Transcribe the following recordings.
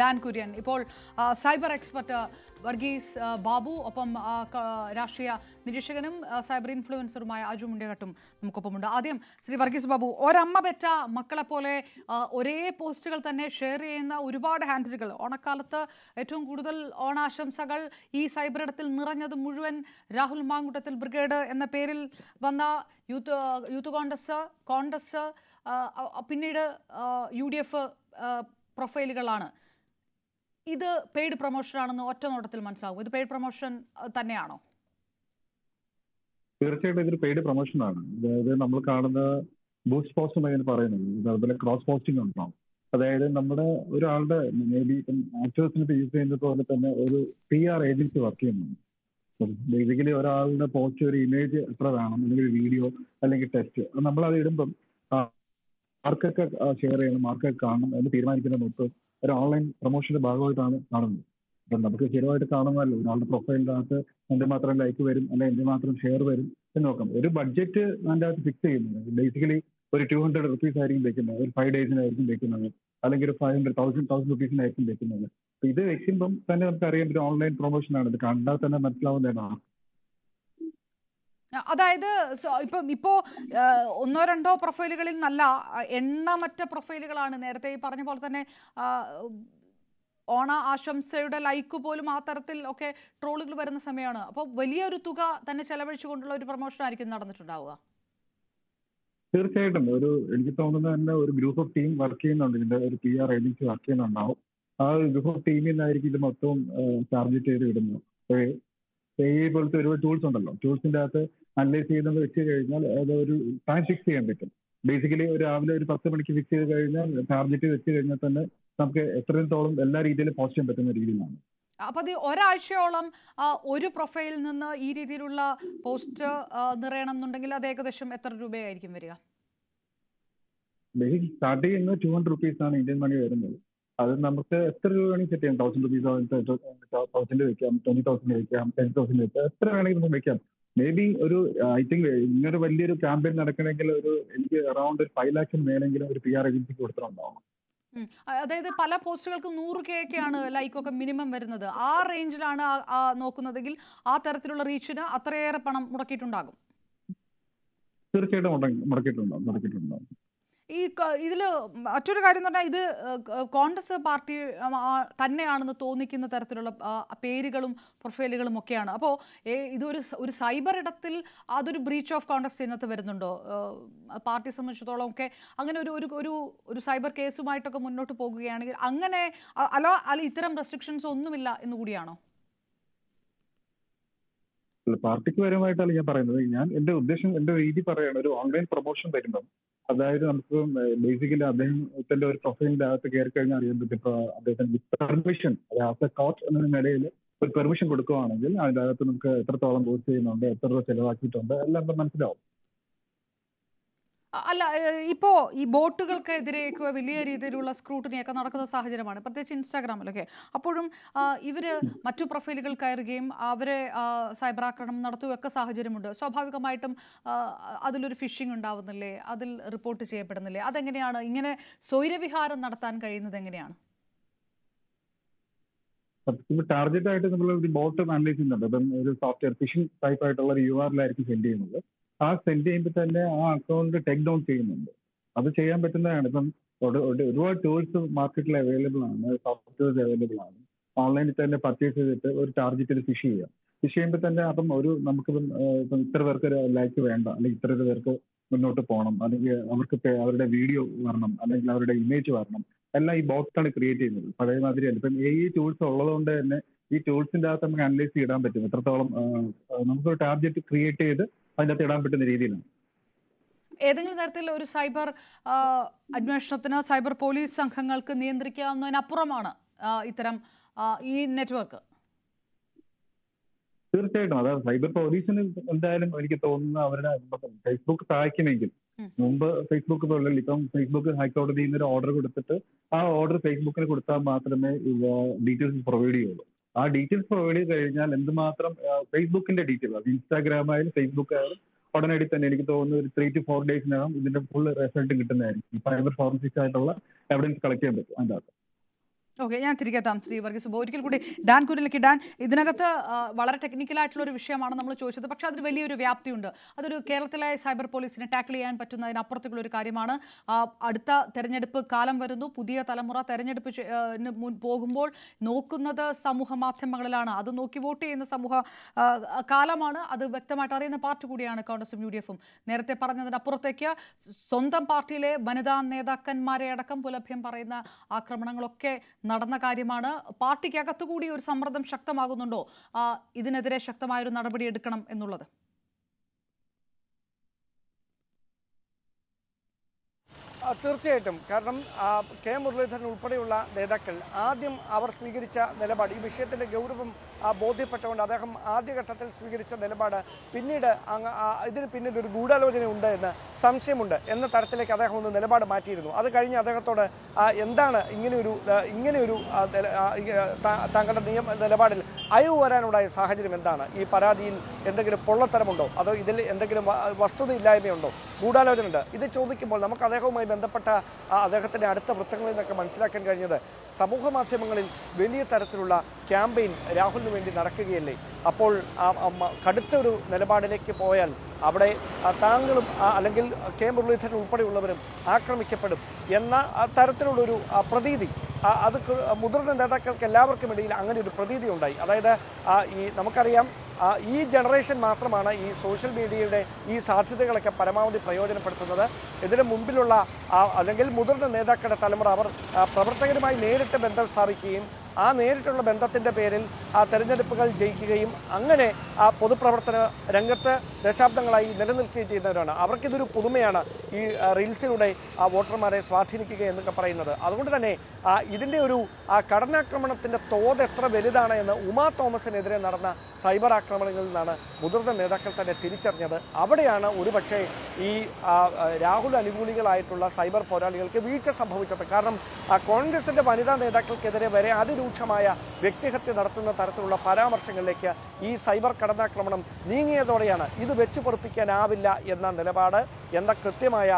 Dan Kurian ഇപ്പോൾ cyber expert Varghese Babu ഒപ്പം രാഷ്ട്രീയ നിരീക്ഷകനും സൈബർ ഇൻഫ്ലുവൻസറുമായ അജു മുണ്ടേകട്ടും നമുക്കൊപ്പമുണ്ട്. ആദ്യം ശ്രീ വർഗീസ് ബാബു ഒരമ്മ പെറ്റ മക്കളെ പോലെ ആ, ഒരേ പോസ്റ്റുകൾ തന്നെ ഷെയർ ചെയ്യുന്ന ഒരുപാട് ഹാൻഡിലുകൾ. ഓണക്കാലത്ത് ഏറ്റവും കൂടുതൽ ഓണാശംസകൾ ഈ സൈബർ ഇടത്തിൽ നിറഞ്ഞത് മുഴുവൻ രാഹുൽ മാങ്കുട്ടത്തിൽ ബ്രിഗേഡ് എന്ന പേരിൽ വന്ന യൂത്ത് യൂത്ത് കോൺഗ്രസ് കോൺഗ്രസ് പിന്നീട് യു ഡി എഫ് പ്രൊഫൈലുകളാണ്. ഇത് പെയ്ഡ് പ്രൊമോഷൻ ആണെന്ന് ഒറ്റ നോട്ടത്തിൽ മനസ്സിലാവും. ഇത് പെയ്ഡ് പ്രൊമോഷൻ തന്നെയാണോ? തീർച്ചയായിട്ടും ഇതൊരു പെയ്ഡ് പ്രൊമോഷൻ ആണ്. അതായത് നമ്മൾ കാണുന്ന ബൂസ്റ്റ് പോസ്റ്റ് എന്നാണ് പറയുന്നത് അതുപോലെ ക്രോസ് പോസ്റ്റിംഗ് ഉണ്ടാവും അതായത് നമ്മുടെ ഒരാളുടെ മേ ബി ഇപ്പം യൂസ് ചെയ്യുന്നത് പോലെ തന്നെ ഒരു പി ആർ ഏജൻസി വർക്ക് ചെയ്യുന്നുണ്ട്. ബേസിക്കലി ഒരാളുടെ പോസ്റ്റ് ഒരു ഇമേജ് എത്ര വേണം അല്ലെങ്കിൽ വീഡിയോ അല്ലെങ്കിൽ ടെക്സ്റ്റ് നമ്മൾ അത് ഇടുമ്പം ആർക്കൊക്കെ ഷെയർ ചെയ്യണം ആർക്കൊക്കെ കാണണം എന്ന് തീരുമാനിക്കുന്ന മൊത്തം ഒരു ഓൺലൈൻ പ്രൊമോഷന്റെ ഭാഗമായിട്ടാണ് കാണുന്നത്. അപ്പം നമുക്ക് സ്ഥിരമായിട്ട് കാണുന്നതല്ലോ. ഒരാളുടെ പ്രൊഫൈലിനകത്ത് എന്തുമാത്രം ലൈക്ക് വരും അല്ലെ അല്ലെങ്കിൽ എന്തുമാത്രം ഷെയർ വരും എന്ന് നോക്കാം. ഒരു ബഡ്ജറ്റ് അതിന്റെ അകത്ത് ഫിക്സ് ചെയ്യുന്നത്. ബേസിക്കലി ഒരു ടു ഹൺഡ്രഡ് റുപ്പീസ് ആയിരിക്കും വെക്കുന്നത്. ഒരു ഫൈവ് ഡേയ്സിനായിരിക്കും വെക്കുന്നത്. അല്ലെങ്കിൽ ഒരു ഫൈവ് ഹൺഡ്രഡ് തൗസൻഡ് തൗസൻഡ് റുപ്പീസിനായിരിക്കും വെക്കുന്നത്. ഇത് വെക്കുമ്പം തന്നെ നമുക്ക് അറിയാം ഒരു ഓൺലൈൻ പ്രൊമോഷൻ ആണ്. ഇത് കണ്ടാൽ തന്നെ മനസ്സിലാവുന്നതാണ്. അതായത് ഇപ്പം ഇപ്പോ ഒന്നോ രണ്ടോ പ്രൊഫൈലുകളിൽ നല്ല എണ്ണമറ്റ പ്രൊഫൈലുകളാണ്. നേരത്തെ ഈ പറഞ്ഞ പോലെ തന്നെ ഓണ ആശംസയുടെ ലൈക്ക് പോലും ആ തരത്തിൽ ഒക്കെ ട്രോളുകൾ വരുന്ന സമയമാണ്. അപ്പോൾ വലിയൊരു തുക തന്നെ ചെലവഴിച്ചുകൊണ്ടുള്ള ഒരു പ്രൊമോഷൻ ആയിരിക്കും നടന്നിട്ടുണ്ടാവുക. തീർച്ചയായിട്ടും. ഒരു എനിക്ക് തോന്നുന്നത് തന്നെ ഒരു ഗ്രൂപ്പ് ഓഫ് ടീം വർക്ക് ചെയ്യുന്നുണ്ട്. ഇതിന്റെ ഒരു പി ആർ ഏജൻസി വർക്ക് ചെയ്യുന്നുണ്ടാവും. ആ ഗ്രൂപ്പ് ഓഫ് ടീമിൽ നിന്നായിരിക്കും ഇത് മൊത്തവും ടാർഗറ്റ് ചെയ്ത് വിടുന്നത്. പോലത്തെ ഒരുപാട് ടൂൾസ് ഉണ്ടല്ലോ. ടൂൾസിന്റെ അകത്ത് അനലൈസ് ചെയ്യുന്നത് വെച്ച് കഴിഞ്ഞാൽ അത് ഒരു ടൈം ഫിക്സ് ചെയ്യാൻ പറ്റും. ബേസിക്കലി ഒരു രാവിലെ ഒരു പത്ത് മണിക്ക് ഫിക്സ് ചെയ്ത് കഴിഞ്ഞാൽ ടാർഗറ്റ് വെച്ച് കഴിഞ്ഞാൽ തന്നെ നമുക്ക് എത്രത്തോളം എല്ലാ രീതിയിലും പോസ്റ്റ് ചെയ്യാൻ പറ്റുന്ന രീതിയിലാണ്. അപ്പൊ അത് ഒരാഴ്ചയോളം ഒരു പ്രൊഫൈലിൽ നിന്ന് ഈ രീതിയിലുള്ള പോസ്റ്റ് നിറയണം എന്നുണ്ടെങ്കിൽ അത് ഏകദേശം എത്ര രൂപയായിരിക്കും വരിക? സ്റ്റാർട്ട് ചെയ്യുന്ന ടു ഹൺഡ്രഡ് റുപ്പീസ് ആണ് ഇന്ത്യൻ മണി വരുന്നത്. അത് നമുക്ക് എത്ര രൂപ വേണമെങ്കിൽ സെറ്റ് ചെയ്യാം. തൗസൻഡ് റുപ്പീസ് തൗസൻഡ് വെക്കാം ട്വന്റി തൗസൻഡ് വെക്കാം ടെൻ തൗസൻഡ് വെക്കാം. എത്ര വേണമെങ്കിലും നമുക്ക് വെക്കാം. മേ ബി ഒരു ഐ തിങ്ക് ഇങ്ങനൊരു വലിയൊരു ക്യാമ്പയിൻ നടക്കണമെങ്കിൽ ഒരു എനിക്ക് അറൌണ്ട് ഒരു ഫൈവ് ലാക്സിന് മേലെങ്കിലും ഒരു പി ആർ ഏജൻസിക്ക് കൊടുത്തിട്ടുണ്ടാവും. അതായത് പല പോസ്റ്റുകൾക്കും നൂറ് കെ ലൈക്ക് ഒക്കെ മിനിമം വരുന്നത്. ആ റേഞ്ചിലാണ് നോക്കുന്നതെങ്കിൽ ആ തരത്തിലുള്ള റീച്ചിന് അത്രയേറെ പണം മുടക്കിയിട്ടുണ്ടാകും. തീർച്ചയായിട്ടും മുടക്കിയിട്ടുണ്ടാകും മുടക്കിയിട്ടുണ്ടാവും. ഈ ഇതിൽ മറ്റൊരു കാര്യം എന്ന് പറഞ്ഞാൽ ഇത് കോൺഗ്രസ് പാർട്ടി തന്നെയാണെന്ന് തോന്നിക്കുന്ന തരത്തിലുള്ള പേരുകളും പ്രൊഫൈലുകളും ഒക്കെയാണ്. അപ്പോൾ ഇതൊരു ഒരു സൈബർ ഇടത്തിൽ അതൊരു ബ്രീച്ച് ഓഫ് കോൺഗ്രസ് ഇതിനകത്ത് വരുന്നുണ്ടോ? പാർട്ടി സംബന്ധിച്ചിടത്തോളം ഒക്കെ അങ്ങനെ ഒരു ഒരു ഒരു ഒരു സൈബർ കേസുമായിട്ടൊക്കെ മുന്നോട്ട് പോകുകയാണെങ്കിൽ അങ്ങനെ അല്ല അല്ല ഇത്തരം റെസ്ട്രിക്ഷൻസ് ഒന്നുമില്ല എന്ന് കൂടിയാണോ? പാർട്ടിക്ക് പരമായിട്ടല്ല ഞാൻ പറയുന്നത്. ഞാൻ എന്റെ ഉദ്ദേശം എന്റെ രീതി പറയാണ് ഒരു ഓൺലൈൻ പ്രൊമോഷൻ വരുമ്പം അതായത് നമുക്ക് ബേസിക്കലി അദ്ദേഹത്തിന്റെ ഒരു പ്രൊഫൈലിന്റെ അകത്ത് കയറി കഴിഞ്ഞാൽ അറിയാൻ പറ്റും. ഇപ്പൊ അദ്ദേഹത്തിന് പെർമിഷൻ അതായത് കോർട്ട് എന്ന നിലയിൽ ഒരു പെർമിഷൻ കൊടുക്കുകയാണെങ്കിൽ അതിന്റെ അകത്ത് നമുക്ക് എത്രത്തോളം പോസ്റ്റ് ചെയ്യുന്നുണ്ട് എത്ര രൂപ ചെലവാക്കിയിട്ടുണ്ട് എല്ലാം ഇപ്പം മനസ്സിലാവും. അല്ല ഇപ്പോ ഈ ബോട്ടുകൾക്കെതിരെയൊക്കെ വലിയ രീതിയിലുള്ള സ്ക്രൂട്ടിനിയൊക്കെ നടക്കുന്ന സാഹചര്യമാണ്. പ്രത്യേകിച്ച് ഇൻസ്റ്റാഗ്രാമിലൊക്കെ. അപ്പോഴും ഇവർ മറ്റു പ്രൊഫൈലുകൾ കയറുകയും അവരെ സൈബർ ആക്രമണം നടത്തുകയൊക്കെ സാഹചര്യമുണ്ട്. സ്വാഭാവികമായിട്ടും അതിലൊരു ഫിഷിംഗ് ഉണ്ടാവുന്നില്ലേ? അതിൽ റിപ്പോർട്ട് ചെയ്യപ്പെടുന്നില്ലേ? അതെങ്ങനെയാണ്? ഇങ്ങനെ സ്വൈരവിഹാരം നടത്താൻ കഴിയുന്നത് എങ്ങനെയാണ്? ടാർഗറ്റ് ആയിട്ട് നമ്മൾ ബോട്ട് അനലൈസ് ചെയ്യുന്നുണ്ട്. ഒരു സോഫ്റ്റ്വെയർ ഫിഷിംഗ് ടൈപ്പ് ആയിട്ടുള്ള ഒരു യു ആറിലായിരിക്കും സെൻഡ് ചെയ്യുന്നത്. ആ സെൻഡ് ചെയ്യുമ്പോൾ തന്നെ ആ അക്കൗണ്ട് ടേക്ക് ഡൗൺ ചെയ്യുന്നുണ്ട്. അത് ചെയ്യാൻ പറ്റുന്നതാണ്. ഇപ്പം ഒരു- ഒരു- ഒരുപാട് ടൂൾസ് മാർക്കറ്റിൽ അവൈലബിൾ ആണ്. സോഫ്റ്റ്വെയർസ് അവൈലബിൾ ആണ്. ഓൺലൈനിൽ തന്നെ പർച്ചേസ് ചെയ്തിട്ട് ഒരു ടാർഗറ്റിൽ ഫിഷ് ചെയ്യാം. ഫിഷ് ചെയ്യുമ്പോൾ തന്നെ അപ്പം ഒരു നമുക്ക് ഇപ്പം ഇത്ര പേർക്ക് ഒരു ലൈക്ക് വേണ്ട. അല്ലെങ്കിൽ ഇത്ര പേർക്ക് മുന്നോട്ട് പോകണം. അല്ലെങ്കിൽ അവർക്ക് അവരുടെ വീഡിയോ വരണം. അല്ലെങ്കിൽ അവരുടെ ഇമേജ് വരണം. എല്ലാം ഈ ബോക്സാണ് ക്രിയേറ്റ് ചെയ്യുന്നത്. പഴയ മാതിരിയല്ല. ഇപ്പം എ ഈ ടൂൾസ് ഉള്ളതുകൊണ്ട് തന്നെ ഈ ടൂൾസിന്റെ അകത്ത് നമുക്ക് അനലൈസ് ചെയ്യാൻ പറ്റും. എത്രത്തോളം നമുക്ക് ഒരു നമുക്കൊരു ടാർഗറ്റ് ക്രിയേറ്റ് ചെയ്ത് അതിന്റെ അകത്ത് ഇടാൻ പറ്റുന്ന രീതിയിലാണ്. ഏതെങ്കിലും തരത്തിൽ ഒരു സൈബർ അന്വേഷണത്തിന് സൈബർ പോലീസ് സംഘങ്ങൾക്ക് നിയന്ത്രിക്കാവുന്നതിനപ്പുറമാണ് ഇത്തരം ഈ നെറ്റ്വർക്ക്? തീർച്ചയായിട്ടും. അതായത് സൈബർ പോലീസിന് എന്തായാലും എനിക്ക് തോന്നുന്നത് അവരുടെ ഫേസ്ബുക്ക് സഹായിക്കുമെങ്കിൽ. മുമ്പ് ഫേസ്ബുക്ക് പോലുള്ള ഇപ്പം ഫേസ്ബുക്ക് ഹൈക്കോടതിയിൽ നിന്ന് ഒരു ഓർഡർ കൊടുത്തിട്ട് ആ ഓർഡർ ഫേസ്ബുക്കിന് കൊടുത്താൽ മാത്രമേ ഡീറ്റെയിൽസ് പ്രൊവൈഡ് ചെയ്യുള്ളൂ. ആ ഡീറ്റെയിൽസ് പ്രൊവൈഡ് ചെയ്ത് കഴിഞ്ഞാൽ എന്തുമാത്രം ഫേസ്ബുക്കിന്റെ ഡീറ്റെയിൽ അത് ഇൻസ്റ്റാഗ്രാം ആയാലും ഫേസ്ബുക്ക് ആയാലും ഉടനടി തന്നെ എനിക്ക് തോന്നുന്നു ഒരു ത്രീ ടു ഫോർ ഡേയ്സിനകം ഇതിന്റെ ഫുൾ റിസൾട്ട് കിട്ടുന്നതായിരിക്കും. ഫൈബർ ഫോറൻസിക് ആയിട്ടുള്ള എവിഡൻസ് കളക്ട് ചെയ്യാൻ പറ്റും അതിന്റെ അകത്ത്. ഓക്കെ ഞാൻ തിരികെ എത്താം. ശ്രീ വർഗീസ് സുബോ ഒരിക്കൽ കൂടി ഡാൻ കുരിലേക്ക് ഡാൻ ഇതിനകത്ത് വളരെ ടെക്നിക്കലായിട്ടുള്ള ഒരു വിഷയമാണ് നമ്മൾ ചോദിച്ചത്. പക്ഷേ അതിന് വലിയൊരു വ്യാപ്തിയുണ്ട്. അതൊരു കേരളത്തിലെ സൈബർ പോലീസിനെ ടാക്കിൾ ചെയ്യാൻ പറ്റുന്നതിനപ്പുറത്തേക്കുള്ള ഒരു കാര്യമാണ്. അടുത്ത തെരഞ്ഞെടുപ്പ് കാലം വരുന്നു. പുതിയ തലമുറ തെരഞ്ഞെടുപ്പ് പോകുമ്പോൾ നോക്കുന്നത് സമൂഹ മാധ്യമങ്ങളിലാണ്. അത് നോക്കി വോട്ട് ചെയ്യുന്ന സമൂഹ കാലമാണ്. അത് വ്യക്തമായിട്ട് അറിയുന്ന പാർട്ടി കൂടിയാണ് കോൺഗ്രസും യു ഡി എഫും. നേരത്തെ പറഞ്ഞതിനപ്പുറത്തേക്ക് സ്വന്തം പാർട്ടിയിലെ വനിതാ നേതാക്കന്മാരെ അടക്കം പുലഭ്യം പറയുന്ന ആക്രമണങ്ങളൊക്കെ നടന്ന കാര്യമാണ്. പാർട്ടിക്കകത്തുകൂടി ഒരു സമ്മർദ്ദം ശക്തമാകുന്നുണ്ടോ? ഇതിനെതിരെ ശക്തമായൊരു നടപടി എടുക്കണം എന്നുള്ളത്. തീർച്ചയായിട്ടും. കാരണം കെ. മുരളീധരൻ ഉൾപ്പെടെയുള്ള നേതാക്കൾ ആദ്യം അവർ സ്വീകരിച്ച നിലപാട് ഈ വിഷയത്തിന്റെ ഗൗരവം ബോധ്യപ്പെട്ടുകൊണ്ട് അദ്ദേഹം ആദ്യഘട്ടത്തിൽ സ്വീകരിച്ച നിലപാട് പിന്നീട് ഇതിന് പിന്നിൽ ഒരു ഗൂഢാലോചന ഉണ്ട് എന്ന് സംശയമുണ്ട് എന്ന തരത്തിലേക്ക് അദ്ദേഹം ഒന്ന് നിലപാട് മാറ്റിയിരുന്നു. അത് കഴിഞ്ഞ് അദ്ദേഹത്തോട് എന്താണ് ഇങ്ങനെയൊരു ഇങ്ങനെയൊരു താങ്കളുടെ നിയമ നിലപാടിൽ അയവ് വരാനുണ്ടായ സാഹചര്യം എന്താണ്? ഈ പരാതിയിൽ എന്തെങ്കിലും പൊള്ളത്തരമുണ്ടോ? അതോ ഇതിൽ എന്തെങ്കിലും വസ്തുതയില്ലായ്മയുണ്ടോ? ഗൂഢാലോചന ഉണ്ട് ഇത് ചോദിക്കുമ്പോൾ നമുക്ക് അദ്ദേഹവുമായി ബന്ധപ്പെട്ട അദ്ദേഹത്തിന്റെ അടുത്ത വൃത്തങ്ങളിൽ നിന്നൊക്കെ മനസ്സിലാക്കാൻ കഴിഞ്ഞത് സമൂഹ മാധ്യമങ്ങളിൽ വലിയ തരത്തിലുള്ള ക്യാമ്പയിൻ രാഹുലിന് വേണ്ടി നടക്കുകയല്ലേ? അപ്പോൾ കടുത്തൊരു നിലപാടിലേക്ക് പോയാൽ അവിടെ താങ്കളും അല്ലെങ്കിൽ കെ. മുരളീധരൻ ഉൾപ്പെടെയുള്ളവരും ആക്രമിക്കപ്പെടും എന്ന തരത്തിലുള്ളൊരു പ്രതീതി. അത് മുതിർന്ന നേതാക്കൾക്ക് എല്ലാവർക്കും ഇടയിൽ അങ്ങനെ ഒരു പ്രതീതി ഉണ്ടായി. അതായത് ഈ നമുക്കറിയാം ഈ ജനറേഷൻ മാത്രമാണ് ഈ സോഷ്യൽ മീഡിയയുടെ ഈ സാധ്യതകളൊക്കെ പരമാവധി പ്രയോജനപ്പെടുത്തുന്നത്. ഇതിന് മുമ്പിലുള്ള അല്ലെങ്കിൽ മുതിർന്ന നേതാക്കളുടെ തലമുറ അവർ പ്രവർത്തകരുമായി നേരിട്ട് ബന്ധം സ്ഥാപിക്കുകയും ആ നേരിട്ടുള്ള ബന്ധത്തിന്റെ പേരിൽ ആ തെരഞ്ഞെടുപ്പുകൾ ജയിക്കുകയും അങ്ങനെ ആ പൊതുപ്രവർത്തന രംഗത്ത് ദശാബ്ദങ്ങളായി നിലനിൽക്കുകയും ചെയ്യുന്നവരാണ്. അവർക്കിതൊരു പുതുമയാണ് ഈ റീൽസിലൂടെ ആ വോട്ടർമാരെ സ്വാധീനിക്കുക എന്നൊക്കെ പറയുന്നത്. അതുകൊണ്ട് തന്നെ ഇതിന്റെ ഒരു ആ, കടനാക്രമണത്തിന്റെ തോത് എത്ര വലുതാണ് എന്ന് ഉമാ തോമസിനെതിരെ നടന്ന സൈബർ ആക്രമണങ്ങളിൽ നിന്നാണ് മുതിർന്ന നേതാക്കൾ തന്നെ തിരിച്ചറിഞ്ഞത്. അവിടെയാണ് ഒരുപക്ഷെ ഈ രാഹുൽ അനുകൂലികളായിട്ടുള്ള സൈബർ പോരാളികൾക്ക് വീഴ്ച സംഭവിച്ചത്. കാരണം കോൺഗ്രസിന്റെ വനിതാ നേതാക്കൾക്കെതിരെ വരെ അതിരൂക്ഷമായ വ്യക്തിഹത്യ നടത്തുന്ന തരത്തിലുള്ള പരാമർശങ്ങളിലേക്ക് ഈ സൈബർ കടന്നാക്രമണം നീങ്ങിയതോടെയാണ് ഇത് വെച്ചു പൊറപ്പിക്കാനാവില്ല എന്ന നിലപാട്. എന്ന കൃത്യമായ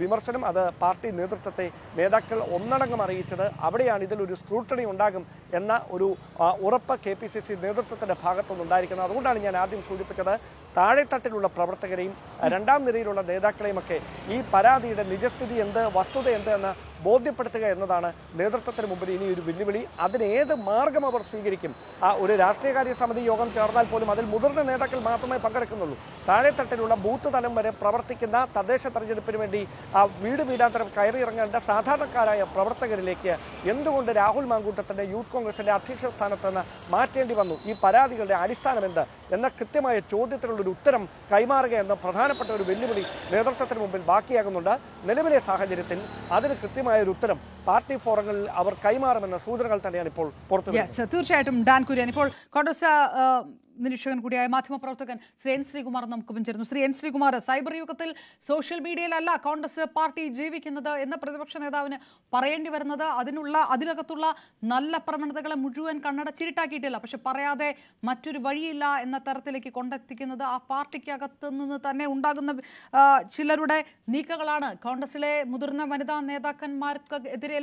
വിമർശനം അത് പാർട്ടി നേതൃത്വത്തെ നേതാക്കൾ ഒന്നടങ്കം അറിയിച്ചത് അവിടെയാണ് ഇതിലൊരു സ്ക്രൂട്ടണി ഉണ്ടാകും എന്ന ഒരു ആ, ഉറപ്പ് കെ പി സി സി നേതൃത്വത്തിന്റെ ഭാഗത്തുനിന്ന് ഉണ്ടായിരിക്കുന്നത്. അതുകൊണ്ടാണ് ഞാൻ ആദ്യം സൂചിപ്പിച്ചത് താഴെത്തട്ടിലുള്ള പ്രവർത്തകരെയും രണ്ടാം നിരയിലുള്ള നേതാക്കളെയും ഒക്കെ ഈ പരാതിയുടെ നിജസ്ഥിതി എന്ത് വസ്തുത എന്ത് എന്ന് ബോധ്യപ്പെടുത്തുക എന്നതാണ് നേതൃത്വത്തിന് മുമ്പിൽ ഇനി ഒരു വെല്ലുവിളി അതിനേത് മാർഗം അവർ സ്വീകരിക്കും? ആ ഒരു രാഷ്ട്രീയകാര്യ സമിതി യോഗം ചേർന്നാൽ പോലും അതിൽ മുതിർന്ന നേതാക്കൾ മാത്രമേ പങ്കെടുക്കുന്നുള്ളൂ. താഴെത്തട്ടിലുള്ള ബൂത്ത് തലം വരെ പ്രവർത്തിക്കുന്ന തദ്ദേശ തെരഞ്ഞെടുപ്പിന് വേണ്ടി ആ വീട് വീടാന്തരം കയറിയിറങ്ങേണ്ട സാധാരണക്കാരായ പ്രവർത്തകരിലേക്ക് എന്തുകൊണ്ട് രാഹുൽ മാങ്കൂട്ടത്തിന്റെ യൂത്ത് കോൺഗ്രസിന്റെ അധ്യക്ഷ സ്ഥാനത്ത് നിന്ന് മാറ്റേണ്ടി വന്നു? ഈ പരാതികളുടെ അടിസ്ഥാനം എന്ത്? എന്ന കൃത്യമായ ചോദ്യത്തിനുള്ളൊരു ഉത്തരം കൈമാറുക എന്ന പ്രധാനപ്പെട്ട ഒരു വെല്ലുവിളി നേതൃത്വത്തിന് മുമ്പിൽ ബാക്കിയാകുന്നുണ്ട്. നിലവിലെ സാഹചര്യത്തിൽ അതിന് കൃത്യമായ ഒരു ഉത്തരം പാർട്ടി ഫോറങ്ങളിൽ അവർ കൈമാറുമെന്ന സൂചനകൾ തന്നെയാണ് ഇപ്പോൾ പുറത്തു തീർച്ചയായിട്ടും ഡാൻ കുര്യൻ. ഇപ്പോൾ കോൺഗ്രസ് നിരീക്ഷകൻ കൂടിയായ മാധ്യമപ്രവർത്തകൻ ശ്രീ എൻ ശ്രീകുമാർ നമുക്ക് ചേരുന്നു. ശ്രീ എൻ ശ്രീകുമാർ സൈബർ യുഗത്തിൽ സോഷ്യൽ മീഡിയയിലല്ല കോൺഗ്രസ് പാർട്ടി ജീവിക്കുന്നത് എന്ന് പ്രതിപക്ഷ നേതാവിന് പറയേണ്ടി വരുന്നത് അതിനുള്ള അതിനകത്തുള്ള നല്ല പ്രവണതകളെ മുഴുവൻ കണ്ണടച്ചിരിട്ടാക്കിയിട്ടില്ല. പക്ഷെ പറയാതെ മറ്റൊരു വഴിയില്ല എന്ന തരത്തിലേക്ക് കൊണ്ടെത്തിക്കുന്നത് ആ പാർട്ടിക്കകത്ത് നിന്ന് തന്നെ ഉണ്ടാകുന്ന ചിലരുടെ നീക്കങ്ങളാണ്. കോൺഗ്രസിലെ മുതിർന്ന വനിതാ നേതാക്കന്മാർക്ക് എതിരെ